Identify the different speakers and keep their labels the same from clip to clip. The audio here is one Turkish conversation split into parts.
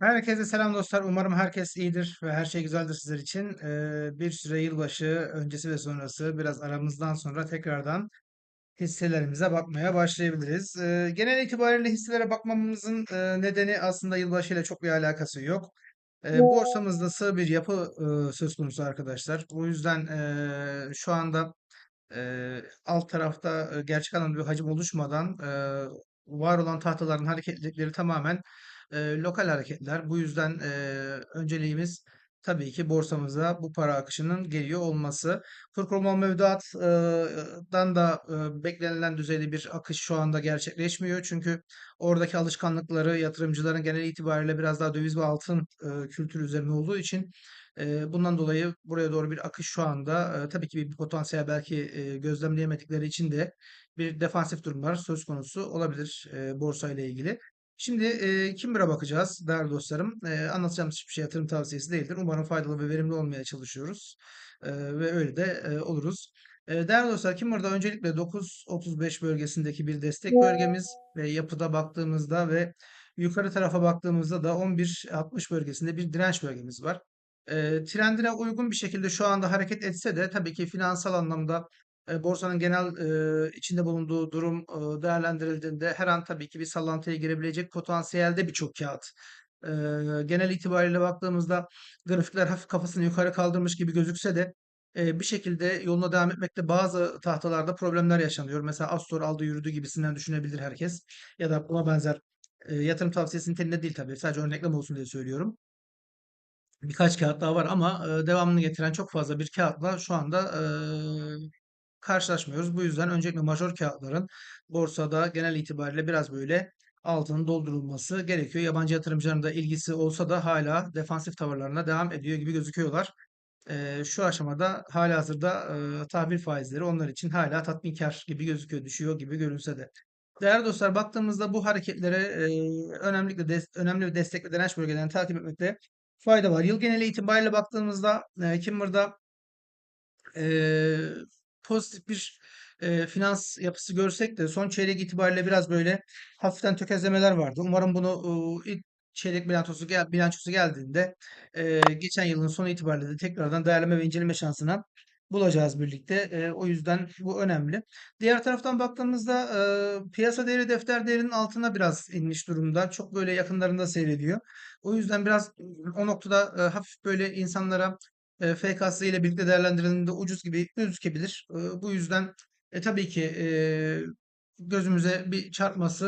Speaker 1: Herkese selam dostlar. Umarım herkes iyidir ve her şey güzeldir sizler için. Ee, bir süre yılbaşı öncesi ve sonrası biraz aramızdan sonra tekrardan hisselerimize bakmaya başlayabiliriz. Ee, genel itibariyle hisselere bakmamızın e, nedeni aslında yılbaşı ile çok bir alakası yok. Ee, borsamızda sığ bir yapı e, söz konusu arkadaşlar. O yüzden e, şu anda e, alt tarafta e, gerçek anlamda bir hacim oluşmadan e, var olan tahtaların hareketlilikleri tamamen e, lokal hareketler. Bu yüzden e, önceliğimiz tabii ki borsamıza bu para akışının geliyor olması. Kur korumalı mevduattan da beklenilen düzeyde bir akış şu anda gerçekleşmiyor. Çünkü oradaki alışkanlıkları yatırımcıların genel itibariyle biraz daha döviz ve altın kültürü üzerine olduğu için bundan dolayı buraya doğru bir akış şu anda tabii ki bir potansiyel belki gözlemleyemedikleri için de bir defansif durumlar söz konusu olabilir borsa ile ilgili. Şimdi e, Kimber'a bakacağız değerli dostlarım. E, anlatacağımız hiçbir şey yatırım tavsiyesi değildir. Umarım faydalı ve verimli olmaya çalışıyoruz. E, ve öyle de e, oluruz. E, değerli dostlar Kimber'da öncelikle 9.35 bölgesindeki bir destek bölgemiz ve yapıda baktığımızda ve yukarı tarafa baktığımızda da 11.60 bölgesinde bir direnç bölgemiz var. E, trendine uygun bir şekilde şu anda hareket etse de tabii ki finansal anlamda borsanın genel içinde bulunduğu durum değerlendirildiğinde her an tabii ki bir sallantıya girebilecek potansiyelde birçok kağıt. Genel itibariyle baktığımızda grafikler hafif kafasını yukarı kaldırmış gibi gözükse de bir şekilde yoluna devam etmekte bazı tahtalarda problemler yaşanıyor. Mesela Astor aldı yürüdü gibisinden düşünebilir herkes. Ya da buna benzer yatırım tavsiyesi niteliğinde değil tabii. Sadece örneklem olsun diye söylüyorum. Birkaç kağıt daha var ama devamını getiren çok fazla bir kağıtla şu anda karşılaşmıyoruz. Bu yüzden öncelikle major kağıtların borsada genel itibariyle biraz böyle altının doldurulması gerekiyor. Yabancı yatırımcıların da ilgisi olsa da hala defansif tavırlarına devam ediyor gibi gözüküyorlar. E, şu aşamada halihazırda e, tahvil faizleri onlar için hala tatminkar gibi gözüküyor, düşüyor gibi görünse de. Değerli dostlar baktığımızda bu hareketlere e, önemli, de, önemli bir destek ve direnç bölgelerini takip etmekte fayda var. Yıl geneli itibariyle baktığımızda e, Kimber'da e, pozitif bir e, finans yapısı görsek de son çeyrek itibariyle biraz böyle hafiften tökezlemeler vardı. Umarım bunu e, ilk çeyrek bilançosu, gel, bilançosu geldiğinde e, geçen yılın sonu itibariyle de tekrardan değerleme ve inceleme şansına bulacağız birlikte. E, o yüzden bu önemli. Diğer taraftan baktığımızda e, piyasa değeri defter değerinin altına biraz inmiş durumda. Çok böyle yakınlarında seyrediyor. O yüzden biraz o noktada e, hafif böyle insanlara e, FK'sı ile birlikte değerlendirildiğinde ucuz gibi gözükebilir. E, bu yüzden e, tabii ki e, gözümüze bir çarpması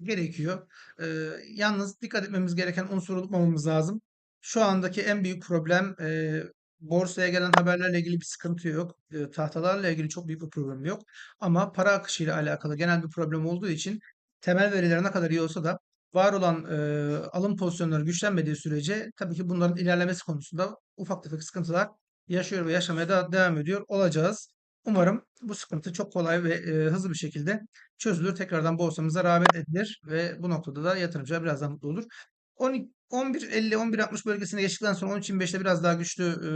Speaker 1: e, gerekiyor. E, yalnız dikkat etmemiz gereken unsur unutmamamız lazım. Şu andaki en büyük problem e, borsaya gelen haberlerle ilgili bir sıkıntı yok. E, tahtalarla ilgili çok büyük bir problem yok. Ama para akışıyla alakalı genel bir problem olduğu için temel veriler ne kadar iyi olsa da var olan e, alım pozisyonları güçlenmediği sürece tabii ki bunların ilerlemesi konusunda ufak tefek sıkıntılar yaşıyor ve yaşamaya da devam ediyor olacağız. Umarım bu sıkıntı çok kolay ve e, hızlı bir şekilde çözülür. Tekrardan borsamıza rağbet edilir ve bu noktada da yatırımcılar biraz daha mutlu olur. 11.50-11.60 bölgesine geçtikten sonra 13.25'te biraz daha güçlü e,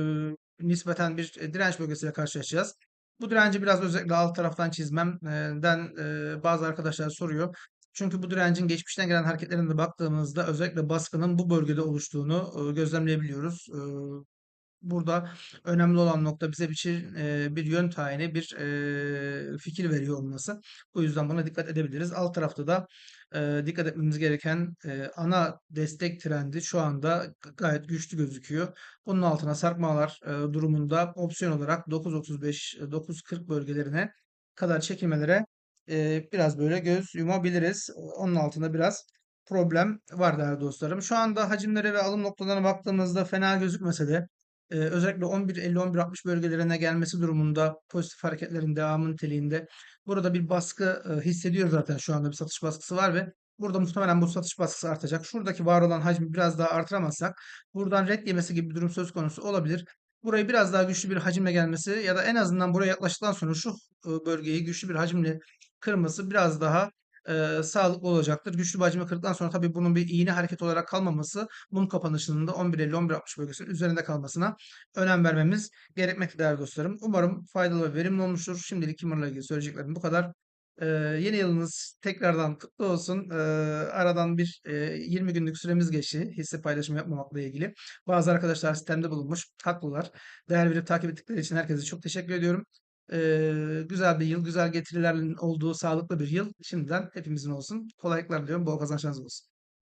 Speaker 1: nispeten bir direnç bölgesiyle karşılaşacağız. Bu direnci biraz özellikle alt taraftan çizmemden e, bazı arkadaşlar soruyor. Çünkü bu direncin geçmişten gelen hareketlerine baktığımızda özellikle baskının bu bölgede oluştuğunu e, gözlemleyebiliyoruz. E, burada önemli olan nokta bize bir, e, bir yön tayini, bir fikir veriyor olması. Bu yüzden buna dikkat edebiliriz. Alt tarafta da dikkat etmemiz gereken ana destek trendi şu anda gayet güçlü gözüküyor. Bunun altına sarkmalar durumunda opsiyon olarak 9.35-9.40 bölgelerine kadar çekilmelere e, biraz böyle göz yumabiliriz. Onun altında biraz problem var değerli dostlarım. Şu anda hacimlere ve alım noktalarına baktığımızda fena gözükmese de e, özellikle 11.50-11.60 bölgelerine gelmesi durumunda pozitif hareketlerin devamı niteliğinde burada bir baskı e, hissediyor zaten şu anda bir satış baskısı var ve burada muhtemelen bu satış baskısı artacak. Şuradaki var olan hacmi biraz daha artıramazsak buradan red yemesi gibi bir durum söz konusu olabilir. Burayı biraz daha güçlü bir hacimle gelmesi ya da en azından buraya yaklaştıktan sonra şu bölgeyi güçlü bir hacimle kırması biraz daha e, sağlıklı olacaktır. Güçlü bacımı kırdıktan sonra tabii bunun bir iğne hareket olarak kalmaması mum kapanışının da 11.50-11.60 bölgesinin üzerinde kalmasına önem vermemiz gerekmekte değerli dostlarım. Umarım faydalı ve verimli olmuştur. Şimdilik Kimmer'la ilgili söyleyeceklerim bu kadar. Ee, yeni yılınız tekrardan kutlu olsun. Ee, aradan bir e, 20 günlük süremiz geçti hisse paylaşımı yapmamakla ilgili. Bazı arkadaşlar sistemde bulunmuş, haklılar. Değer verip takip ettikleri için herkese çok teşekkür ediyorum. Ee, güzel bir yıl, güzel getirilerin olduğu sağlıklı bir yıl. Şimdiden hepimizin olsun. Kolaylıklar diliyorum, bol kazançlarınız olsun.